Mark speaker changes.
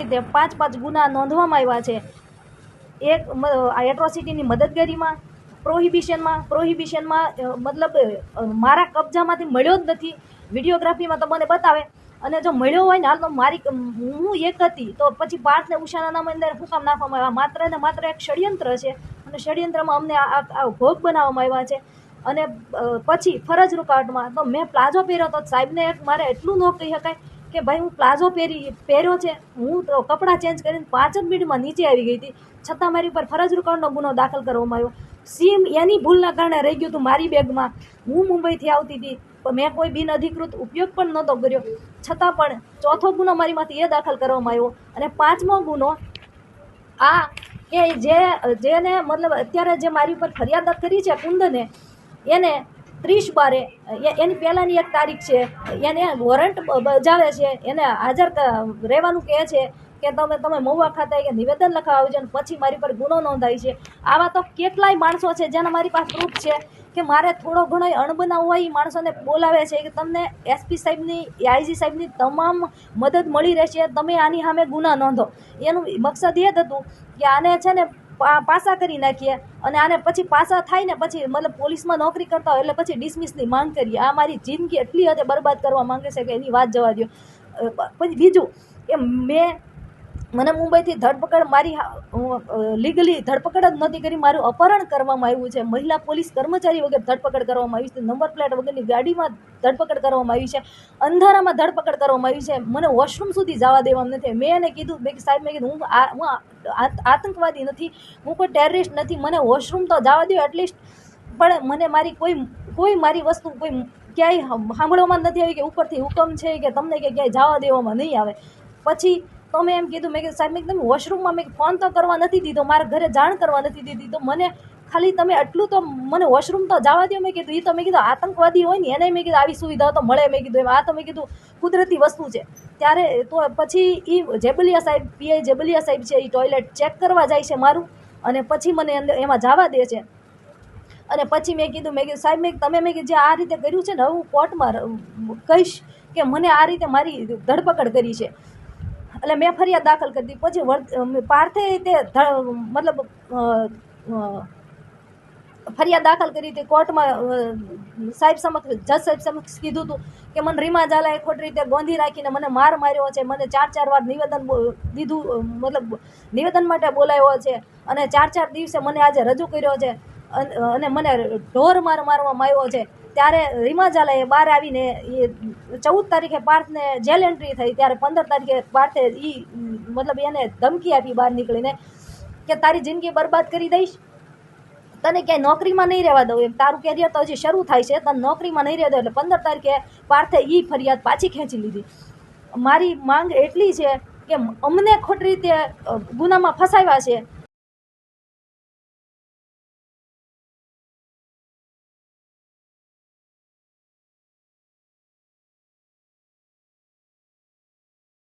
Speaker 1: રીતે પાંચ પાંચ ગુના નોંધવામાં આવ્યા છે. એક એટ્રોસિટીની મદદગારીમાં પ્રોહિબિશનમાં પ્રોહિબિશનમાં મતલબ મારા કબજામાંથી મળ્યો જ નથી. વિડીયોગ્રાફીમાં તો મને બતાવે. અને જો મળ્યો હોય ને, હાલ તો મારી હું એક હતી, તો પછી પાર્થને ઉષાના નામ અંદર હુકામ નાખવામાં આવ્યા? માત્ર ને માત્ર એક ષડયંત્ર છે. અને ષડયંત્રમાં અમને આ ભોગ બનાવવામાં આવ્યા છે. અને પછી ફરજ રૂકાવટમાં તો મેં પ્લાઝો પહેર્યો તો સાહેબને એક મારે એટલું ન કહી શકાય કે ભાઈ હું પ્લાઝો પહેરી પહેર્યો છે, હું તો કપડાં ચેન્જ કરીને પાંચ જ મિનિટમાં નીચે આવી ગઈ હતી. છતાં મારી ઉપર ફરજ રૂકાવટનો ગુનો દાખલ કરવામાં આવ્યો. સીમ એની ભૂલના કારણે રહી ગયું હતું મારી બેગમાં. હું મુંબઈથી આવતી હતી, પણ મેં કોઈ બિનઅધિકૃત ઉપયોગ પણ નહોતો કર્યો. છતાં પણ ચોથો ગુનો મારીમાંથી એ દાખલ કરવામાં આવ્યો. અને પાંચમો ગુનો આ કે જે જેને મતલબ અત્યારે જે મારી ઉપર ફરિયાદ કરી છે કુંદને, એને ત્રીસ બારે એની પહેલાંની એક તારીખ છે. એને વોરંટ બજાવે છે. એને હાજર રહેવાનું કહે છે કે તમે તમે મહુવા ખાતે કે નિવેદન લખાવ આવજો અને પછી મારી પર ગુનો નોંધાય છે. આવા તો કેટલાય માણસો છે જેના મારી પાસે પ્રૂફ છે કે મારે થોડો ઘણો અણબનાવ હોય એ માણસોને બોલાવે છે કે તમને એસપી સાહેબની આઈજી સાહેબની તમામ મદદ મળી રહેશે. તમે આની સામે ગુના નોંધો. એનું મકસદ એ જ હતું કે આને છે ને પાસા કરી નાખીએ અને આને પછી પાસા થાય ને પછી મતલબ પોલીસમાં નોકરી કરતા હોય એટલે પછી ડિસમિસની માંગ કરીએ. આ મારી જિંદગી એટલી હદે બરબાદ કરવા માંગે છે કે એની વાત જવા દો પછી બીજું કે મેં મને મુંબઈથી ધરપકડ મારી લીગલી ધરપકડ જ નથી કરી, મારું અપહરણ કરવામાં આવ્યું છે. મહિલા પોલીસ કર્મચારી વગર ધરપકડ કરવામાં આવી છે. નંબર પ્લેટ વગરની ગાડીમાં ધરપકડ કરવામાં આવી છે. અંધારામાં ધરપકડ કરવામાં આવી છે. મને વોશરૂમ સુધી જવા દેવામાં નથી મેં એને કીધું, મેં સાહેબ, મેં કીધું, હું હું આતંકવાદી નથી. હું કોઈ ટેરરિસ્ટ નથી. મને વોશરૂમ તો જવા દો એટલીસ્ટ પણ મને મારી કોઈ કોઈ મારી વસ્તુ કોઈ ક્યાંય સાંભળવામાં નથી આવી કે ઉપરથી હુકમ છે કે તમને કે ક્યાંય જવા દેવામાં નહીં આવે. પછી તો મેં એમ કીધું મેં કીધું સાહેબ મેં કીધું વોશરૂમમાં મેં ફોન તો કરવા નથી દીધો મારા ઘરે જાણ કરવા નથી દીધી તો મને ખાલી તમે એટલું તો મને વોશરૂમ તો જવા દો મેં કીધું એ તો મેં કીધું આતંકવાદી હોય ને એને મેં કીધું આવી સુવિધા તો મળે મેં કીધું આ તો મેં કીધું કુદરતી વસ્તુ છે ત્યારે તો પછી એ જેબલિયા સાહેબ પીઆઈ જેબલિયા સાહેબ છે એ ટોયલેટ ચેક કરવા જાય છે મારું અને પછી મને અંદર એમાં જવા દે છે અને પછી મેં કીધું મેં કીધું સાહેબ મેં તમે મેં કીધું જે આ રીતે કર્યું છે ને હું કોર્ટમાં કહીશ કે મને આ રીતે મારી ધરપકડ કરી છે એટલે મેં ફરિયાદ દાખલ કરી દીધી. પછી પાર્થે તે મતલબ ફરિયાદ દાખલ કરી હતી કોર્ટમાં સાહેબ સમક્ષ, જજ સાહેબ સમક્ષ કીધું હતું કે મને રીમા ઝાલાએ ખોટી રીતે ગોંધી રાખીને મને માર માર્યો છે, મને ચાર ચાર વાર નિવેદન દીધું મતલબ, નિવેદન માટે બોલાવ્યો છે અને ચાર ચાર દિવસે મને આજે રજૂ કર્યો છે અને મને ઢોર માર મારવામાં આવ્યો છે. ત્યારે રીમા બહાર આવીને એ ચૌદ તારીખે પાર્થને જેલ એન્ટ્રી થઈ, ત્યારે પંદર તારીખે પાર્થે એ મતલબ એને ધમકી આપી બહાર નીકળીને કે તારી જિંદગી બરબાદ કરી દઈશ. તને ક્યાંય નોકરીમાં નહીં રહેવા દઉં એમ. તારું કેરિયર તો હજી શરૂ થાય છે, તને નોકરીમાં નહીં રહેવા દઉં એટલે પંદર તારીખે પાર્થે એ ફરિયાદ પાછી ખેંચી લીધી. મારી માંગ એટલી છે કે અમને ખોટી રીતે ગુનામાં ફસાવ્યા છે